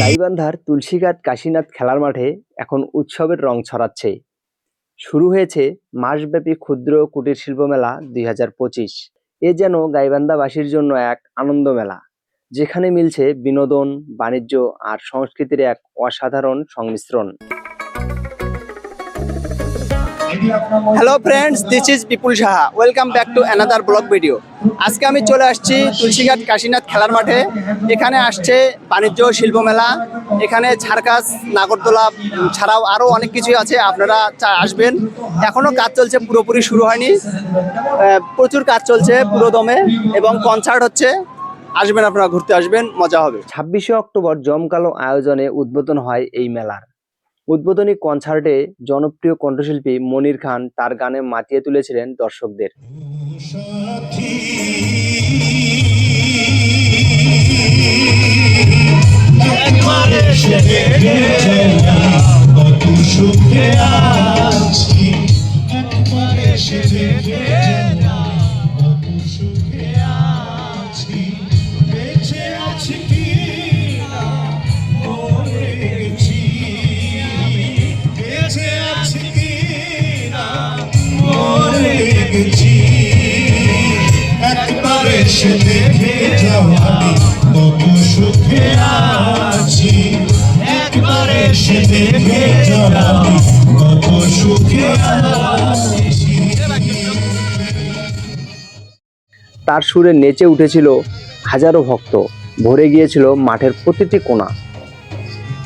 গাইবান্ধার তুলসীঘাট কাশীনাথ খেলার মাঠে এখন উৎসবের রং ছড়াচ্ছে। শুরু হয়েছে মাসব্যাপী ক্ষুদ্র কুটির শিল্প মেলা দুই হাজার পঁচিশ। এ যেন গাইবান্ধাবাসীর জন্য এক আনন্দ মেলা, যেখানে মিলছে বিনোদন, বাণিজ্য আর সংস্কৃতির এক অসাধারণ সংমিশ্রণ। Hello friends this is Bipul Saha welcome back to another blog video আজকে আমি চলে আসছি তুলসীঘাট কাশীনাথ খেলার মাঠে। এখানে আসছে বাণিজ্য শিল্প মেলা, এখানে ছারকাস নাগরদোলা, ছাড়াও আরও অনেক কিছুই আছে, আপনারা আসবেন। এখনও কাজ চলছে, পুরোপুরি শুরু হয়নি। প্রচুর কাজ চলছে পুরো দমে এবং কনসার্ট হচ্ছে। আসবেন আপনারা, ঘুরতে আসবেন, মজা হবে। ছাব্বিশে অক্টোবর জমকালো আয়োজনে উদ্বোধন হয় এই মেলার। উদ্বোধনী কনসার্টে জনপ্রিয় কণ্ঠশিল্পী মনির খান তার গানে মাতিয়ে তুলেছিলেন দর্শকদের। কত তার সুরে নেচে উঠেছিল হাজারো ভক্ত, ভরে গিয়েছিল মাঠের প্রতিটি কোণা।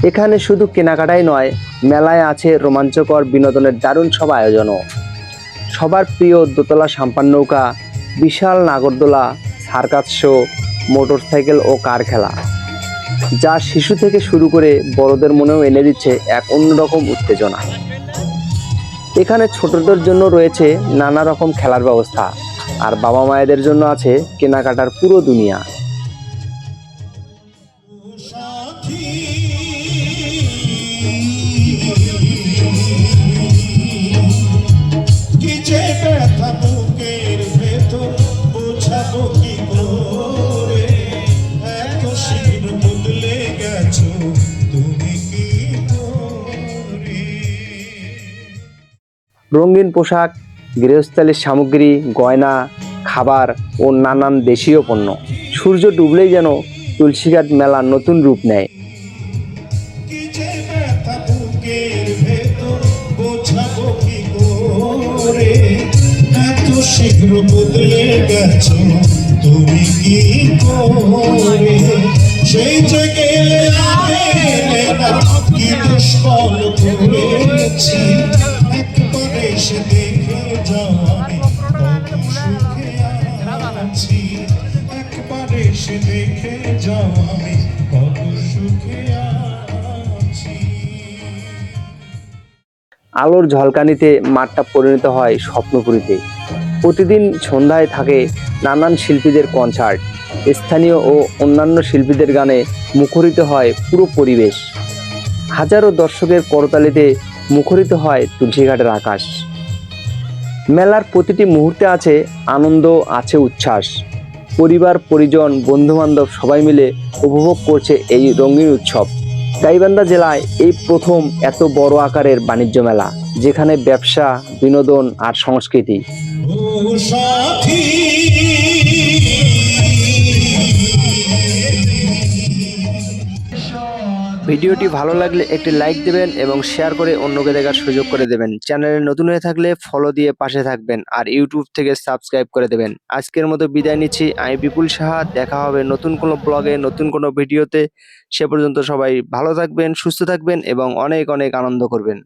এখানে শুধু কেনাকাটাই নয়, মেলায় আছে রোমাঞ্চকর বিনোদনের দারুণ সব আয়োজনও। সবার প্রিয় দোতলা সাম্পান নৌকা, বিশাল নাগরদোলা, সার্কাস শো, মোটরসাইকেল ও কার খেলা। যা শিশু থেকে শুরু করে বড়দের মনেও এনে দিচ্ছে এক অন্যরকম উত্তেজনা। এখানে ছোটদের জন্য রয়েছে নানা রকম খেলার ব্যবস্থা, আর বাবা মায়েদের জন্য আছে কেনাকাটার পুরো দুনিয়া। রঙিন পোশাক, গৃহস্থালির সামগ্রী, গয়না, খাবার ও নানান দেশীয় পণ্য। সূর্য ডুবলেই যেন তুলসীঘাট মেলা নতুন রূপ নেয়। শীঘ্র বদলে গেছো, তুমি কি করে? আলোর ঝলকানিতে মাঠটা পরিণত হয় স্বপ্নপুরীতে। প্রতিদিন সন্ধ্যায় থাকে নানান শিল্পীদের কনসার্ট স্থানীয় ও অন্যান্য শিল্পীদের গানে মুখরিত হয় পুরো পরিবেশ। হাজারো দর্শকের করতালিতে মুখরিত হয় তুলসীঘাটের আকাশ। মেলার প্রতিটি মুহূর্তে আছে আনন্দ, আছে উচ্ছ্বাস। পরিবার, পরিজন, বন্ধুবান্ধব সবাই মিলে উপভোগ করছে এই রঙিন উৎসব। গাইবান্ধা জেলায় এই প্রথম এত বড় আকারের বাণিজ্য মেলা যেখানে ব্যবসা বিনোদন আর সংস্কৃতি। ভিডিওটি ভালো লাগলে একটি লাইক দেবেন এবং শেয়ার করে অন্যকে দেখার সুযোগ করে দেবেন। চ্যানেলে নতুন হয়ে থাকলে ফলো দিয়ে পাশে থাকবেন আর ইউটিউব থেকে সাবস্ক্রাইব করে দেবেন। আজকের মতো বিদায় নিচ্ছি। আমি বিপুল সাহা। দেখা হবে নতুন কোনো ব্লগে নতুন কোনো ভিডিওতে সে পর্যন্ত সবাই ভালো থাকবেন, সুস্থ থাকবেন এবং অনেক অনেক আনন্দ করবেন।